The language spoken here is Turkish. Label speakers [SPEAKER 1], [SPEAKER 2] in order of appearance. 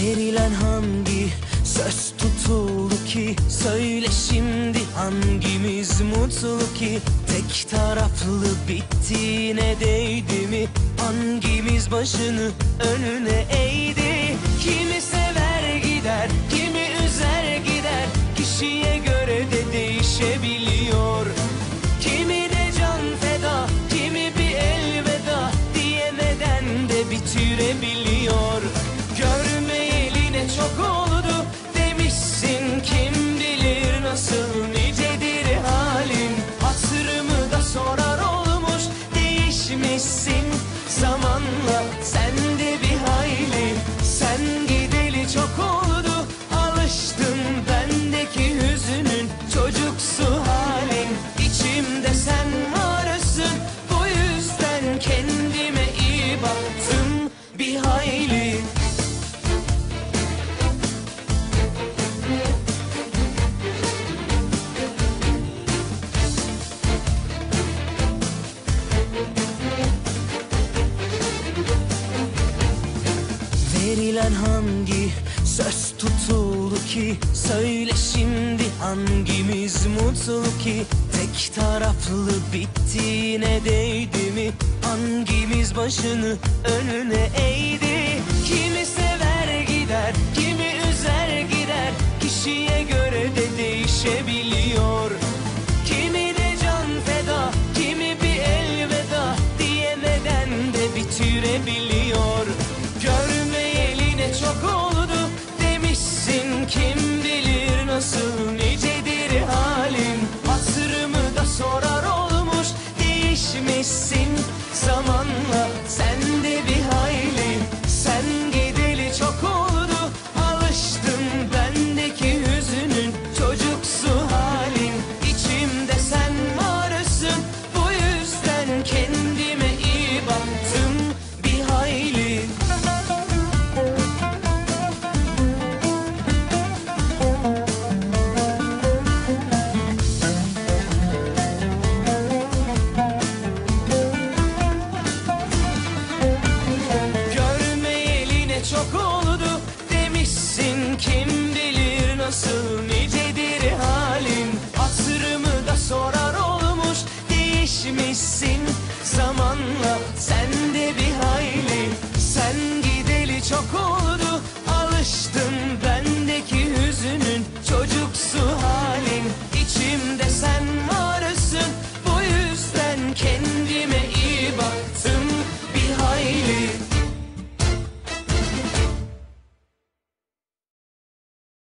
[SPEAKER 1] Verilen hangi söz tutuldu ki? Söyle şimdi hangimiz mutlu ki? Tek taraflı bittiğine değdi mi? Hangimiz başını önüne eğdi? Kimi Verilen hangi söz tutuldu ki? Söyle şimdi hangimiz mutlu ki? Tek taraflı bittiğine değdi mi? Hangimiz başını önüne eğdi? Kimi sever gider kimi üzer gider. Kişiye göre de değişebiliyor etmişsin zaman. çok olur.